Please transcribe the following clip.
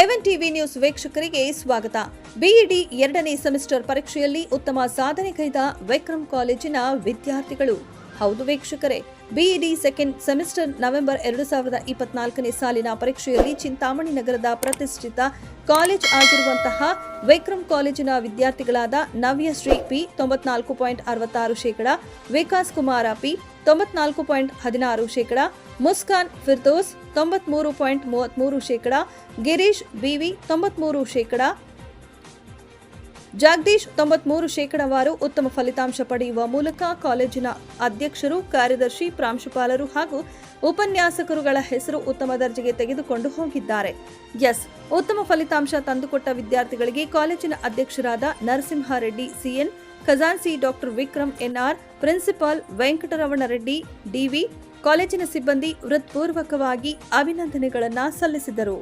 ಎವನ್ TV news ವೀಕ್ಷಕರಿಗೆ ಸ್ವಾಗತ. BEd ಎರಡನೇ ಸೆಮಿಸ್ಟರ್ ಪರೀಕ್ಷೆಯಲ್ಲಿ ಉತ್ತಮ ಸಾಧನೆ ಕೈದ ವಿಕ್ರಮ್ ಕಾಲೇಜಿನ ವಿದ್ಯಾರ್ಥಿಗಳು. ಹೌದು ವೀಕ್ಷಕರೇ, ಬಿಇಡಿ ಸೆಕೆಂಡ್ ಸೆಮಿಸ್ಟರ್ ನವೆಂಬರ್ ಎರಡು ಸಾವಿರದ ಇಪ್ಪತ್ನಾಲ್ಕನೇ ಸಾಲಿನ ಪರೀಕ್ಷೆಯಲ್ಲಿ ಚಿಂತಾಮಣಿ ನಗರದ ಪ್ರತಿಷ್ಠಿತ ಕಾಲೇಜ್ ಆಗಿರುವಂತಹ ವಿಕ್ರಮ್ ಕಾಲೇಜಿನ ವಿದ್ಯಾರ್ಥಿಗಳಾದ ನವ್ಯಶ್ರೀ ಪಿ, ತೊಂಬತ್ನಾಲ್ಕು ಪಾಯಿಂಟ್ ಅರವತ್ತಾರು ಶೇಕಡ, ವಿಕಾಸ್ ಕುಮಾರ ಪಿ, ತೊಂಬತ್ನಾಲ್ಕು ಪಾಯಿಂಟ್ ಹದಿನಾರು ಶೇಕಡ, ಮುಸ್ಕಾನ್ ಫಿರ್ದೋಸ್ ತೊಂಬತ್ಮೂರು ಪಾಯಿಂಟ್ ಮೂವತ್ಮೂರು ಶೇಕಡ, ಗಿರೀಶ್ ಬಿವಿ ತೊಂಬತ್ಮೂರು ಶೇಕಡ ಜಗದೀಶ್ ತೊಂಬತ್ಮೂರು ಶೇಕಡಾವಾರು ಉತ್ತಮ ಫಲಿತಾಂಶ ಪಡೆಯುವ ಮೂಲಕ ಕಾಲೇಜಿನ ಅಧ್ಯಕ್ಷರು, ಕಾರ್ಯದರ್ಶಿ, ಪ್ರಾಂಶುಪಾಲರು ಹಾಗೂ ಉಪನ್ಯಾಸಕರುಗಳ ಹೆಸರು ಉತ್ತಮ ದರ್ಜೆಗೆ ತೆಗೆದುಕೊಂಡು ಹೋಗಿದ್ದಾರೆ. ಎಸ್, ಉತ್ತಮ ಫಲಿತಾಂಶ ತಂದುಕೊಟ್ಟ ವಿದ್ಯಾರ್ಥಿಗಳಿಗೆ ಕಾಲೇಜಿನ ಅಧ್ಯಕ್ಷರಾದ Narasimhareddy, CN ಖಜಾನ್ಸಿ doctor Vikram NR, principal Venkataramanareddy, DV ಕಾಲೇಜಿನ ಸಿಬ್ಬಂದಿ ಹೃತ್ಪೂರ್ವಕವಾಗಿ ಅಭಿನಂದನೆಗಳನ್ನು ಸಲ್ಲಿಸಿದರು.